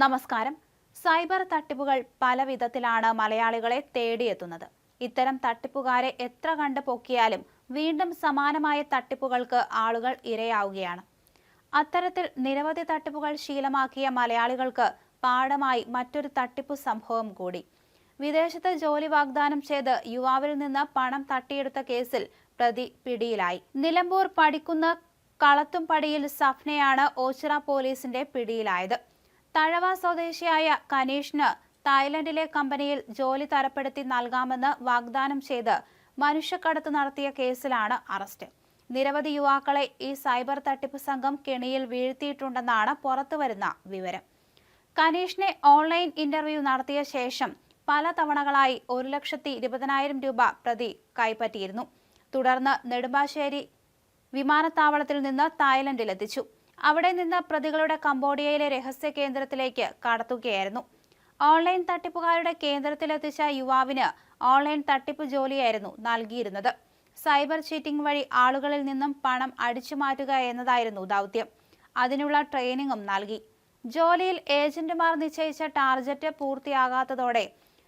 നമസ്കാരം. സൈബർ തട്ടിപ്പുകൾ പല വിധത്തിലാണ് മലയാളികളെ തേടിയെത്തുന്നത്. ഇത്തരം തട്ടിപ്പുകാരെ എത്ര കണ്ട് പൊക്കിയാലും വീണ്ടും സമാനമായ തട്ടിപ്പുകൾക്ക് ആളുകൾ ഇരയാവുകയാണ്. അത്തരത്തിൽ നിരവധി തട്ടിപ്പുകൾ ശീലമാക്കിയ മലയാളികൾക്ക് പാഠമായി മറ്റൊരു തട്ടിപ്പു സംഭവം കൂടി. വിദേശത്ത് ജോലി വാഗ്ദാനം ചെയ്ത് യുവാവിൽ നിന്ന് പണം തട്ടിയെടുത്ത കേസിൽ പ്രതി പിടിയിലായി. നിലമ്പൂർ പടിക്കുന്ന കളത്തുംപടിയിൽ സഫ്നയാണ് ഓച്ചിറ പോലീസിന്റെ പിടിയിലായത്. തഴവ സ്വദേശിയായ കനീഷിന് തായ്ലൻഡിലെ കമ്പനിയിൽ ജോലി തരപ്പെടുത്തി നൽകാമെന്ന് വാഗ്ദാനം ചെയ്ത് മനുഷ്യക്കടത്ത് നടത്തിയ കേസിലാണ് അറസ്റ്റ്. നിരവധി യുവാക്കളെ ഈ സൈബർ തട്ടിപ്പ് സംഘം കെണിയിൽ വീഴ്ത്തിയിട്ടുണ്ടെന്നാണ് പുറത്തുവരുന്ന വിവരം. കനീഷിനെ ഓൺലൈൻ ഇന്റർവ്യൂ നടത്തിയ ശേഷം പല തവണകളായി ഒരു ലക്ഷത്തി ഇരുപതിനായിരം രൂപ പ്രതി കൈപ്പറ്റിയിരുന്നു. തുടർന്ന് നെടുമ്പാശ്ശേരി വിമാനത്താവളത്തിൽ നിന്ന് തായ്ലൻഡിലെത്തിച്ചു. അവിടെ നിന്ന് പ്രതികളുടെ കംബോഡിയയിലെ രഹസ്യ കേന്ദ്രത്തിലേക്ക് കടത്തുകയായിരുന്നു. ഓൺലൈൻ തട്ടിപ്പുകാരുടെ കേന്ദ്രത്തിലെത്തിച്ച യുവാവിന് ഓൺലൈൻ തട്ടിപ്പ് ജോലിയായിരുന്നു നൽകിയിരുന്നത്. സൈബർ ചീറ്റിംഗ് വഴി ആളുകളിൽ നിന്നും പണം അടിച്ചു മാറ്റുക എന്നതായിരുന്നു ദൗത്യം. അതിനുള്ള ട്രെയിനിങ്ങും നൽകി. ജോലിയിൽ ഏജന്റുമാർ നിശ്ചയിച്ച ടാർഗറ്റ് പൂർത്തിയാകാത്തതോടെ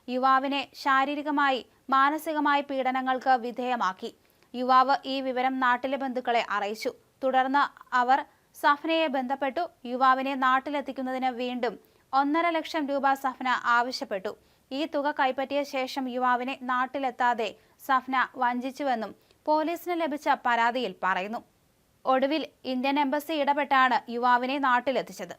യുവാവിനെ ശാരീരികമായി മാനസികമായി പീഡനങ്ങൾക്ക് വിധേയമാക്കി. യുവാവ് ഈ വിവരം നാട്ടിലെ ബന്ധുക്കളെ അറിയിച്ചു. തുടർന്ന് അവർ സഫ്നയെ ബന്ധപ്പെട്ടു. യുവാവിനെ നാട്ടിലെത്തിക്കുന്നതിന് വീണ്ടും ഒന്നര ലക്ഷം രൂപ സഫന ആവശ്യപ്പെട്ടു. ഈ തുക കൈപ്പറ്റിയ ശേഷം യുവാവിനെ നാട്ടിലെത്താതെ സഫ്ന വഞ്ചിച്ചുവെന്നും പോലീസിന് ലഭിച്ച പരാതിയിൽ പറയുന്നു. ഒടുവിൽ ഇന്ത്യൻ എംബസി ഇടപെട്ടാണ് യുവാവിനെ നാട്ടിലെത്തിച്ചത്.